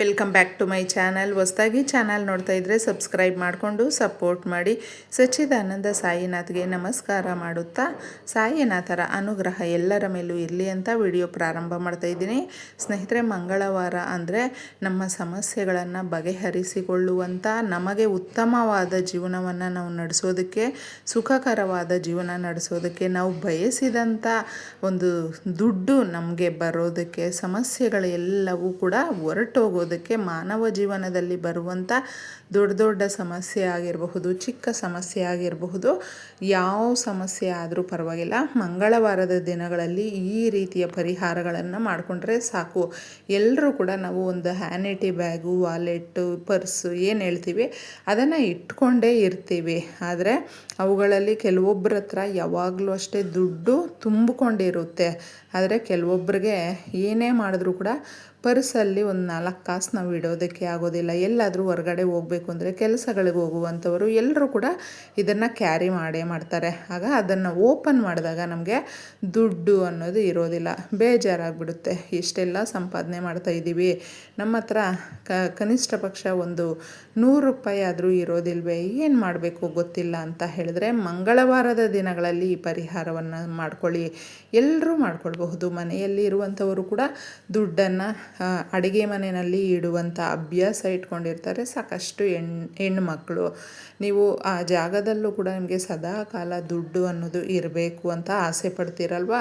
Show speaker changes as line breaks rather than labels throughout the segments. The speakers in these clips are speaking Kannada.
Welcome back to my channel ಹೊಸ್ದಾಗಿ ಚಾನಲ್ ನೋಡ್ತಾ ಇದ್ರೆ ಸಬ್ಸ್ಕ್ರೈಬ್ ಮಾಡಿಕೊಂಡು ಸಪೋರ್ಟ್ ಮಾಡಿ. ಸಚ್ಚಿದಾನಂದ ಸಾಯಿನಾಥ್ಗೆ ನಮಸ್ಕಾರ ಮಾಡುತ್ತಾ. ಸಾಯಿನಾಥರ ಅನುಗ್ರಹ ಎಲ್ಲರ ಮೇಲೂ ಇರಲಿ ಅಂತ ವಿಡಿಯೋ ಪ್ರಾರಂಭ ಮಾಡ್ತಾ ಇದ್ದೀನಿ. ಸ್ನೇಹಿತರೆ, ಮಂಗಳವಾರ ಅಂದರೆ ನಮ್ಮ ಸಮಸ್ಯೆಗಳನ್ನು ಬಗೆಹರಿಸಿಕೊಳ್ಳುವಂಥ ನಮಗೆ ಉತ್ತಮವಾದ ಜೀವನವನ್ನು ನಾವು ನಡೆಸೋದಕ್ಕೆ, ಸುಖಕರವಾದ ಜೀವನ ನಡೆಸೋದಕ್ಕೆ, ನಾವು ಬಯಸಿದಂಥ ಒಂದು ದುಡ್ಡು ನಮಗೆ ಬರೋದಕ್ಕೆ, ಸಮಸ್ಯೆಗಳೆಲ್ಲವೂ ಕೂಡ ಹೊರಟೋಗೋದಕ್ಕೆ ಮಾನವ ಜೀವನದಲ್ಲಿ ಬರುವಂಥ ದೊಡ್ಡ ದೊಡ್ಡ ಸಮಸ್ಯೆ ಆಗಿರಬಹುದು, ಚಿಕ್ಕ ಸಮಸ್ಯೆ ಆಗಿರಬಹುದು, ಯಾವ ಸಮಸ್ಯೆ ಆದರೂ ಪರವಾಗಿಲ್ಲ. ಮಂಗಳವಾರದ ದಿನಗಳಲ್ಲಿ ಈ ರೀತಿಯ ಪರಿಹಾರಗಳನ್ನು ಮಾಡಿಕೊಂಡ್ರೆ ಸಾಕು. ಎಲ್ಲರೂ ಕೂಡ ನಾವು ಒಂದು ಹ್ಯಾನಿಟಿ ಬ್ಯಾಗು, ವಾಲೆಟ್ಟು, ಪರ್ಸು ಏನು ಹೇಳ್ತೀವಿ, ಅದನ್ನು ಇಟ್ಕೊಂಡೇ ಇರ್ತೀವಿ. ಆದರೆ ಅವುಗಳಲ್ಲಿ ಕೆಲವೊಬ್ಬರ ಹತ್ರ ಯಾವಾಗಲೂ ಅಷ್ಟೇ ದುಡ್ಡು ತುಂಬಿಕೊಂಡಿರುತ್ತೆ. ಆದರೆ ಕೆಲವೊಬ್ಬರಿಗೆ ಏನೇ ಮಾಡಿದ್ರೂ ಕೂಡ ಪರ್ಸಲ್ಲಿ ಒಂದು ನಾಲ್ಕು ಕಾಸು ನಾವು ಇಡೋದಕ್ಕೆ ಆಗೋದಿಲ್ಲ. ಎಲ್ಲಾದರೂ ಹೊರಗಡೆ ಹೋಗಬೇಕು ಅಂದರೆ ಕೆಲಸಗಳಿಗೆ ಹೋಗುವಂಥವರು ಎಲ್ಲರೂ ಕೂಡ ಇದನ್ನು ಕ್ಯಾರಿ ಮಾಡೇ ಮಾಡ್ತಾರೆ. ಆಗ ಅದನ್ನು ಓಪನ್ ಮಾಡಿದಾಗ ನಮಗೆ ದುಡ್ಡು ಅನ್ನೋದು ಇರೋದಿಲ್ಲ. ಬೇಜಾರಾಗ್ಬಿಡುತ್ತೆ. ಇಷ್ಟೆಲ್ಲ ಸಂಪಾದನೆ ಮಾಡ್ತಾ ಇದ್ದೀವಿ ನಮ್ಮ ಹತ್ರ ಕನಿಷ್ಠ ಪಕ್ಷ ಒಂದು ನೂರು ರೂಪಾಯಿ ಆದರೂ ಇರೋದಿಲ್ವೇ? ಏನು ಮಾಡಬೇಕು ಗೊತ್ತಿಲ್ಲ ಅಂತ ಹೇಳಿದ್ರೆ ಮಂಗಳವಾರದ ದಿನಗಳಲ್ಲಿ ಈ ಪರಿಹಾರವನ್ನು ಮಾಡ್ಕೊಳ್ಳಿ. ಎಲ್ಲರೂ ಮಾಡ್ಕೊಳ್ಬಹುದು ಮನೆಯಲ್ಲಿ ಇರುವಂಥವರು ಕೂಡ ದುಡ್ಡನ್ನು ಅಡುಗೆ ಮನೆಯಲ್ಲಿ ಇಡುವಂಥ ಅಭ್ಯಾಸ ಇಟ್ಕೊಂಡಿರ್ತಾರೆ. ಸಾಕಷ್ಟು ಹೆಣ್ಣು ಮಕ್ಕಳು ನೀವು ಆ ಜಾಗದಲ್ಲೂ ಕೂಡ ನಿಮಗೆ ಸದಾ ಕಾಲ ದುಡ್ಡು ಅನ್ನೋದು ಇರಬೇಕು ಅಂತ ಆಸೆ ಪಡ್ತೀರಲ್ವಾ?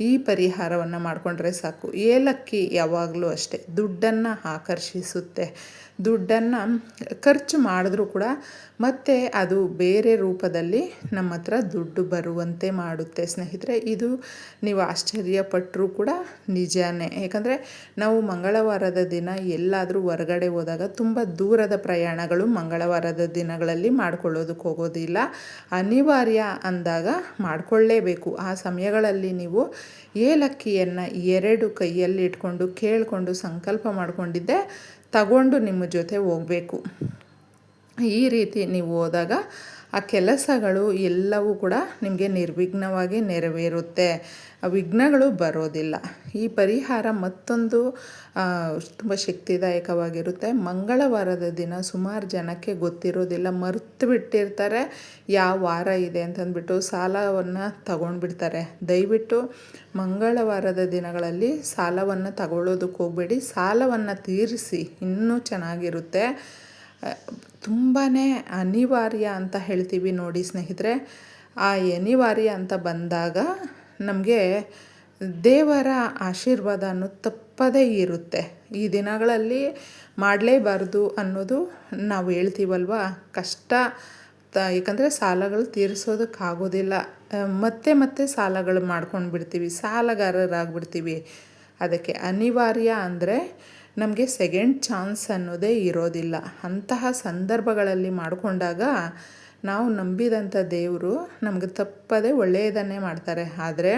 ಈ ಪರಿಹಾರವನ್ನು ಮಾಡಿಕೊಂಡ್ರೆ ಸಾಕು. ಏಲಕ್ಕಿ ಯಾವಾಗಲೂ ಅಷ್ಟೇ. ದುಡ್ಡನ್ನು ಆಕರ್ಷಿಸುತ್ತೆ. ದುಡ್ಡನ್ನು ಖರ್ಚು ಮಾಡಿದ್ರೂ ಕೂಡ ಮತ್ತೆ ಅದು ಬೇರೆ ರೂಪದಲ್ಲಿ ನಮ್ಮ ಹತ್ರ ದುಡ್ಡು ಬರುವಂತೆ ಮಾಡುತ್ತೆ. ಸ್ನೇಹಿತರೆ, ಇದು ನೀವು ಆಶ್ಚರ್ಯಪಟ್ಟರೂ ಕೂಡ ನಿಜಾನೇ. ಯಾಕಂದರೆ ನಾವು ಮಂಗಳವಾರದ ದಿನ ಎಲ್ಲಾದರೂ ಹೊರಗಡೆ ಹೋದಾಗ ತುಂಬ ದೂರದ ಪ್ರಯಾಣಗಳು ಮಂಗಳವಾರದ ದಿನಗಳಲ್ಲಿ ಮಾಡ್ಕೊಳ್ಳೋದಕ್ಕೆ ಹೋಗೋದಿಲ್ಲ. ಅನಿವಾರ್ಯ ಅಂದಾಗ ಮಾಡಿಕೊಳ್ಳೇಬೇಕು. ಆ ಸಮಯಗಳಲ್ಲಿ ನೀವು ಏಲಕ್ಕಿಯನ್ನು ಎರಡು ಕೈಯಲ್ಲಿ ಇಟ್ಕೊಂಡು ಕೇಳಿಕೊಂಡು ಸಂಕಲ್ಪ ಮಾಡಿಕೊಂಡಿದ್ದೆ ತಗೊಂಡು ನಿಮ್ಮ ಜೊತೆ ಹೋಗಬೇಕು. ಈ ರೀತಿ ನೀವು ಹೋದಾಗ ಆ ಕೆಲಸಗಳು ಎಲ್ಲವೂ ಕೂಡ ನಿಮಗೆ ನಿರ್ವಿಘ್ನವಾಗಿ ನೆರವೇರುತ್ತೆ. ವಿಘ್ನಗಳು ಬರೋದಿಲ್ಲ. ಈ ಪರಿಹಾರ ಮತ್ತೊಂದು ತುಂಬ ಶಕ್ತಿದಾಯಕವಾಗಿರುತ್ತೆ. ಮಂಗಳವಾರದ ದಿನ ಸುಮಾರು ಜನಕ್ಕೆ ಗೊತ್ತಿರೋದಿಲ್ಲ. ಮರೆತು ಬಿಟ್ಟಿರ್ತಾರೆ. ಯಾವ ವಾರ ಇದೆ ಅಂತಂದ್ಬಿಟ್ಟು ಸಾಲವನ್ನು ತಗೊಂಡ್ಬಿಡ್ತಾರೆ. ದಯವಿಟ್ಟು ಮಂಗಳವಾರದ ದಿನಗಳಲ್ಲಿ ಸಾಲವನ್ನು ತಗೊಳ್ಳೋದಕ್ಕೆ ಹೋಗಬೇಡಿ ಸಾಲವನ್ನು ತೀರಿಸಿ ಇನ್ನೂ ಚೆನ್ನಾಗಿರುತ್ತೆ. ತುಂಬಾ ಅನಿವಾರ್ಯ ಅಂತ ಹೇಳ್ತೀವಿ ನೋಡಿ ಸ್ನೇಹಿತರೆ. ಆ ಅನಿವಾರ್ಯ ಅಂತ ಬಂದಾಗ ನಮಗೆ ದೇವರ ಆಶೀರ್ವಾದ ಅನ್ನೋದು ತಪ್ಪದೇ ಇರುತ್ತೆ. ಈ ದಿನಗಳಲ್ಲಿ ಮಾಡಲೇಬಾರ್ದು ಅನ್ನೋದು ನಾವು ಹೇಳ್ತೀವಲ್ವ? ಕಷ್ಟ, ತ ಏಕೆಂದರೆ ಸಾಲಗಳು ತೀರಿಸೋದಕ್ಕಾಗೋದಿಲ್ಲ. ಮತ್ತೆ ಮತ್ತೆ ಸಾಲಗಳು ಮಾಡ್ಕೊಂಡು ಬಿಡ್ತೀವಿ ಸಾಲಗಾರರಾಗ್ಬಿಡ್ತೀವಿ. ಅದಕ್ಕೆ ಅನಿವಾರ್ಯ ಅಂದರೆ ನಮಗೆ ಸೆಕೆಂಡ್ ಚಾನ್ಸ್ ಅನ್ನೋದೇ ಇರೋದಿಲ್ಲ. ಅಂತಹ ಸಂದರ್ಭಗಳಲ್ಲಿ ಮಾಡಿಕೊಂಡಾಗ ನಾವು ನಂಬಿದಂಥ ದೇವರು ನಮಗೆ ತಪ್ಪದೇ ಒಳ್ಳೆಯದನ್ನೇ ಮಾಡ್ತಾರೆ. ಆದರೆ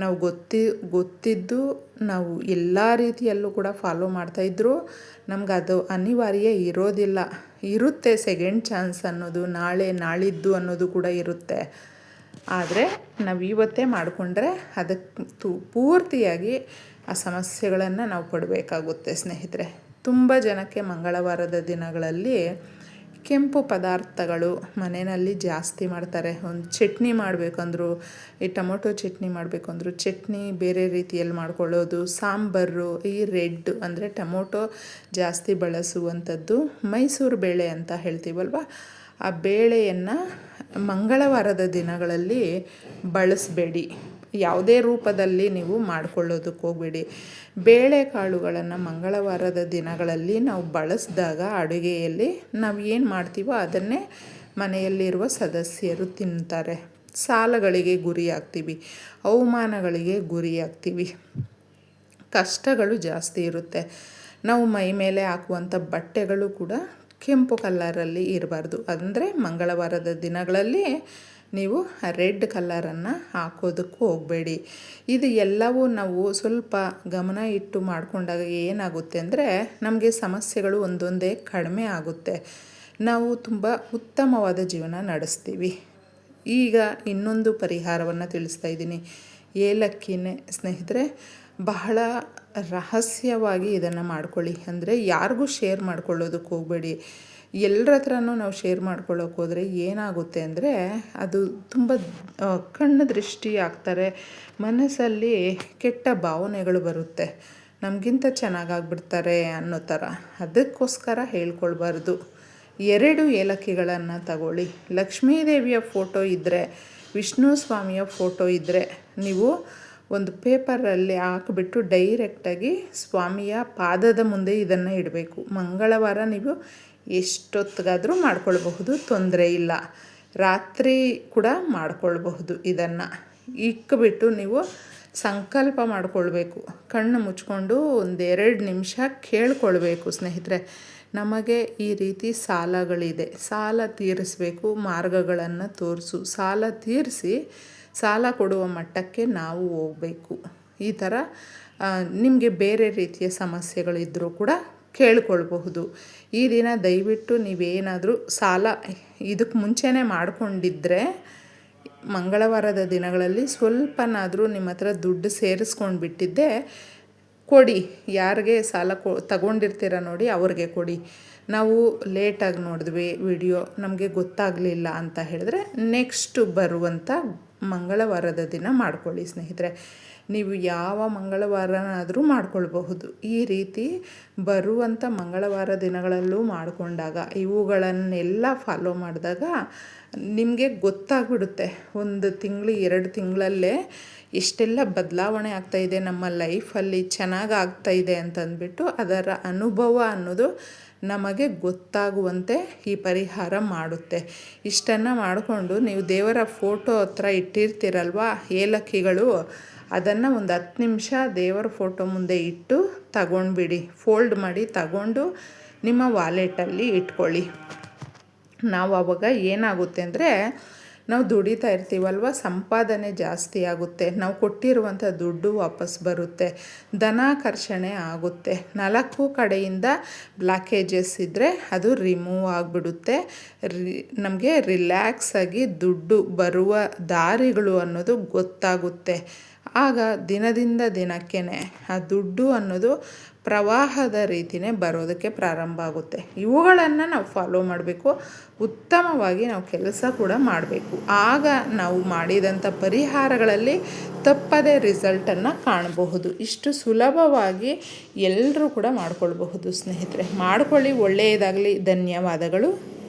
ನಾವು ಗೊತ್ತಿ, ಗೊತ್ತಿದ್ದು ನಾವು ಎಲ್ಲ ರೀತಿಯಲ್ಲೂ ಕೂಡ ಫಾಲೋ ಮಾಡ್ತಾಯಿದ್ರು ನಮ್ಗೆ ಅದು ಅನಿವಾರ್ಯ ಇರೋದಿಲ್ಲ. ಇರುತ್ತೆ ಸೆಕೆಂಡ್ ಚಾನ್ಸ್ ಅನ್ನೋದು, ನಾಳೆ ನಾಳಿದ್ದು ಅನ್ನೋದು ಕೂಡ ಇರುತ್ತೆ. ಆದರೆ ನಾವು ಇವತ್ತೇ ಮಾಡಿಕೊಂಡ್ರೆ ಅದಕ್ಕೆ ಪೂರ್ತಿಯಾಗಿ ಆ ಸಮಸ್ಯೆಗಳನ್ನು ನಾವು ಕೊಡಬೇಕಾಗುತ್ತೆ ಸ್ನೇಹಿತರೆ. ತುಂಬ ಜನಕ್ಕೆ ಮಂಗಳವಾರದ ದಿನಗಳಲ್ಲಿ ಕೆಂಪು ಪದಾರ್ಥಗಳು ಮನೆಯಲ್ಲಿ ಜಾಸ್ತಿ ಮಾಡ್ತಾರೆ. ಒಂದು ಚಟ್ನಿ ಮಾಡಬೇಕಂದ್ರು, ಈ ಟೊಮೊಟೊ ಚಟ್ನಿ ಮಾಡಬೇಕಂದ್ರು, ಚಟ್ನಿ ಬೇರೆ ರೀತಿಯಲ್ಲಿ ಮಾಡ್ಕೊಳ್ಳೋದು, ಸಾಂಬಾರು, ಈ ರೆಡ್ ಅಂದರೆ ಟೊಮೊಟೊ ಜಾಸ್ತಿ ಬಳಸುವಂಥದ್ದು ಮೈಸೂರು ಬೇಳೆ ಅಂತ ಹೇಳ್ತೀವಲ್ವ? ಆ ಬೇಳೆಯನ್ನು ಮಂಗಳವಾರದ ದಿನಗಳಲ್ಲಿ ಬಳಸಬೇಡಿ. ಯಾವುದೇ ರೂಪದಲ್ಲಿ ನೀವು ಮಾಡ್ಕೊಳ್ಳೋದಕ್ಕೆ ಹೋಗಬೇಡಿ. ಬೇಳೆಕಾಳುಗಳನ್ನು ಮಂಗಳವಾರದ ದಿನಗಳಲ್ಲಿ ನಾವು ಬಳಸಿದಾಗ ಅಡುಗೆಯಲ್ಲಿ ನಾವು ಏನು ಮಾಡ್ತೀವೋ ಅದನ್ನೇ ಮನೆಯಲ್ಲಿರುವ ಸದಸ್ಯರು ತಿಂತಾರೆ. ಸಾಲಗಳಿಗೆ ಗುರಿಯಾಗ್ತೀವಿ ಅವಮಾನಗಳಿಗೆ ಗುರಿಯಾಗ್ತೀವಿ ಕಷ್ಟಗಳು ಜಾಸ್ತಿ ಇರುತ್ತೆ. ನಾವು ಮೈ ಮೇಲೆ ಹಾಕುವಂಥ ಬಟ್ಟೆಗಳು ಕೂಡ ಕೆಂಪು ಕಲ್ಲರಲ್ಲಿ ಇರಬಾರ್ದು. ಅಂದರೆ ಮಂಗಳವಾರದ ದಿನಗಳಲ್ಲಿ ನೀವು ರೆಡ್ ಕಲ್ಲರನ್ನು ಹಾಕೋದಕ್ಕೂ ಹೋಗಬೇಡಿ. ಇದು ಎಲ್ಲವೂ ನಾವು ಸ್ವಲ್ಪ ಗಮನ ಇಟ್ಟು ಮಾಡಿಕೊಂಡಾಗ ಏನಾಗುತ್ತೆ ಅಂದರೆ ನಮಗೆ ಸಮಸ್ಯೆಗಳು ಒಂದೊಂದೇ ಕಡಿಮೆ ಆಗುತ್ತೆ. ನಾವು ತುಂಬ ಉತ್ತಮವಾದ ಜೀವನ ನಡೆಸ್ತೀವಿ. ಈಗ ಇನ್ನೊಂದು ಪರಿಹಾರವನ್ನು ತಿಳಿಸ್ತಾ ಇದ್ದೀನಿ. ಏಲಕ್ಕಿನೇ ಸ್ನೇಹಿತರೆ ಬಹಳ ರಹಸ್ಯವಾಗಿ ಇದನ್ನು ಮಾಡ್ಕೊಳ್ಳಿ. ಅಂದರೆ ಯಾರಿಗೂ ಶೇರ್ ಮಾಡ್ಕೊಳ್ಳೋದಕ್ಕೆ ಹೋಗಬೇಡಿ. ಎಲ್ಲರ ಹತ್ರನೂ ನಾವು ಶೇರ್ ಮಾಡ್ಕೊಳ್ಳೋಕೆ ಹೋದರೆ ಏನಾಗುತ್ತೆ ಅಂದರೆ ಅದು ತುಂಬ ಕಣ್ಣು ದೃಷ್ಟಿ ಆಗ್ತಾರೆ. ಮನಸ್ಸಲ್ಲಿ ಕೆಟ್ಟ ಭಾವನೆಗಳು ಬರುತ್ತೆ. ನಮಗಿಂತ ಚೆನ್ನಾಗಾಗ್ಬಿಡ್ತಾರೆ ಅನ್ನೋ ಥರ. ಅದಕ್ಕೋಸ್ಕರ ಹೇಳ್ಕೊಳ್ಬಾರ್ದು. ಎರಡು ಏಲಕ್ಕಿಗಳನ್ನು ತಗೊಳ್ಳಿ. ಲಕ್ಷ್ಮೀದೇವಿಯ ಫೋಟೋ ಇದ್ದರೆ ವಿಷ್ಣು ಸ್ವಾಮಿಯ ಫೋಟೋ ಇದ್ದರೆ ನೀವು ಒಂದು ಪೇಪರಲ್ಲಿ ಹಾಕಿಬಿಟ್ಟು ಡೈರೆಕ್ಟಾಗಿ ಸ್ವಾಮಿಯ ಪಾದದ ಮುಂದೆ ಇದನ್ನು ಇಡಬೇಕು. ಮಂಗಳವಾರ ನೀವು ಎಷ್ಟೊತ್ತಿಗಾದರೂ ಮಾಡ್ಕೊಳ್ಬಹುದು, ತೊಂದರೆ ಇಲ್ಲ. ರಾತ್ರಿ ಕೂಡ ಮಾಡ್ಕೊಳ್ಬಹುದು ಇದನ್ನು. ಇಕ್ಕಿಬಿಟ್ಟು ನೀವು ಸಂಕಲ್ಪ ಮಾಡಿಕೊಳ್ಬೇಕು. ಕಣ್ಣು ಮುಚ್ಕೊಂಡು ಒಂದೆರಡು ನಿಮಿಷ ಕೇಳ್ಕೊಳ್ಬೇಕು ಸ್ನೇಹಿತರೆ. ನಮಗೆ ಈ ರೀತಿ ಸಾಲಗಳಿದೆ. ಸಾಲ ತೀರಿಸಬೇಕು, ಮಾರ್ಗಗಳನ್ನು ತೋರಿಸು. ಸಾಲ ತೀರಿಸಿ ಸಾಲ ಕೊಡುವ ಮಟ್ಟಕ್ಕೆ ನಾವು ಹೋಗಬೇಕು. ಈ ಥರ ನಿಮಗೆ ಬೇರೆ ರೀತಿಯ ಸಮಸ್ಯೆಗಳಿದ್ದರೂ ಕೂಡ ಕೇಳ್ಕೊಳ್ಬಹುದು. ಈ ದಿನ ದಯವಿಟ್ಟು ನೀವೇನಾದರೂ ಸಾಲ ಇದಕ್ಕೆ ಮುಂಚೆನೇ ಮಾಡಿಕೊಂಡಿದ್ದರೆ ಮಂಗಳವಾರದ ದಿನಗಳಲ್ಲಿ ಸ್ವಲ್ಪನಾದರೂ ನಿಮ್ಮ ಹತ್ರ ದುಡ್ಡು ಸೇರಿಸ್ಕೊಂಡು ಬಿಟ್ಟಿದ್ದೆ ಕೊಡಿ. ಯಾರಿಗೆ ಸಾಲ ಕೊ, ತಗೊಂಡಿರ್ತೀರ ನೋಡಿ ಅವ್ರಿಗೆ ಕೊಡಿ. ನಾವು ಲೇಟಾಗಿ ನೋಡಿದ್ವಿ ವಿಡಿಯೋ ನಮಗೆ ಗೊತ್ತಾಗಲಿಲ್ಲ ಅಂತ ಹೇಳಿದ್ರೆ ನೆಕ್ಸ್ಟು ಬರುವಂಥ ಮಂಗಳವಾರದ ದಿನ ಮಾಡ್ಕೊಳ್ಳಿ ಸ್ನೇಹಿತರೆ. ನೀವು ಯಾವ ಮಂಗಳವಾರನಾದರೂ ಮಾಡ್ಕೊಳ್ಬಹುದು. ಈ ರೀತಿ ಬರುವಂಥ ಮಂಗಳವಾರ ದಿನಗಳಲ್ಲೂ ಮಾಡಿಕೊಂಡಾಗ, ಇವುಗಳನ್ನೆಲ್ಲ ಫಾಲೋ ಮಾಡಿದಾಗ ನಿಮಗೆ ಗೊತ್ತಾಗ್ಬಿಡುತ್ತೆ. ಒಂದು ತಿಂಗಳು, ಎರಡು ತಿಂಗಳಲ್ಲೇ ಎಷ್ಟೆಲ್ಲ ಬದಲಾವಣೆ ಆಗ್ತಾಯಿದೆ ನಮ್ಮ ಲೈಫಲ್ಲಿ ಚೆನ್ನಾಗಿ ಆಗ್ತಾಯಿದೆ ಅಂತಂದ್ಬಿಟ್ಟು ಅದರ ಅನುಭವ ಅನ್ನೋದು ನಮಗೆ ಗೊತ್ತಾಗುವಂತೆ ಈ ಪರಿಹಾರ ಮಾಡುತ್ತೆ. ಇಷ್ಟನ್ನು ಮಾಡಿಕೊಂಡು ನೀವು ದೇವರ ಫೋಟೋ ಹತ್ರ ಇಟ್ಟಿರ್ತೀರಲ್ವ? ಏಲಕ್ಕಿಗಳು, ಅದನ್ನು ಒಂದು ಹತ್ತು ನಿಮಿಷ ದೇವರ ಫೋಟೋ ಮುಂದೆ ಇಟ್ಟು ತಗೊಂಡ್ಬಿಡಿ. ಫೋಲ್ಡ್ ಮಾಡಿ ತಗೊಂಡು ನಿಮ್ಮ ವಾಲೆಟಲ್ಲಿ ಇಟ್ಕೊಳ್ಳಿ. ನಾವು ಅವಾಗ ಏನಾಗುತ್ತೆ ಅಂದರೆ ನಾವು ದುಡಿತಾ ಇರ್ತೀವಲ್ವ? ಸಂಪಾದನೆ ಜಾಸ್ತಿ ಆಗುತ್ತೆ. ನಾವು ಕೊಟ್ಟಿರುವಂಥ ದುಡ್ಡು ವಾಪಸ್ ಬರುತ್ತೆ. ಧನಾಕರ್ಷಣೆ ಆಗುತ್ತೆ. ನಾಲ್ಕು ಕಡೆಯಿಂದ ಬ್ಲಾಕೇಜಸ್ ಇದ್ದರೆ ಅದು ರಿಮೂವ್ ಆಗಿಬಿಡುತ್ತೆ. ರಿ, ನಮಗೆ ರಿಲ್ಯಾಕ್ಸಾಗಿ ದುಡ್ಡು ಬರುವ ದಾರಿಗಳು ಅನ್ನೋದು ಗೊತ್ತಾಗುತ್ತೆ. ಆಗ ದಿನದಿಂದ ದಿನಕ್ಕೇ ಆ ದುಡ್ಡು ಅನ್ನೋದು ಪ್ರವಾಹದ ರೀತಿಯೇ ಬರೋದಕ್ಕೆ ಪ್ರಾರಂಭ ಆಗುತ್ತೆ. ಇವುಗಳನ್ನು ನಾವು ಫಾಲೋ ಮಾಡಬೇಕು. ಉತ್ತಮವಾಗಿ ನಾವು ಕೆಲಸ ಕೂಡ ಮಾಡಬೇಕು. ಆಗ ನಾವು ಮಾಡಿದಂಥ ಪರಿಹಾರಗಳಲ್ಲಿ ತಪ್ಪದೇ ರಿಸಲ್ಟನ್ನು ಕಾಣಬಹುದು. ಇಷ್ಟು ಸುಲಭವಾಗಿ ಎಲ್ಲರೂ ಕೂಡ ಮಾಡಿಕೊಳ್ಬಹುದು ಸ್ನೇಹಿತರೆ. ಮಾಡ್ಕೊಳ್ಳಿ. ಒಳ್ಳೆಯದಾಗಲಿ. ಧನ್ಯವಾದಗಳು.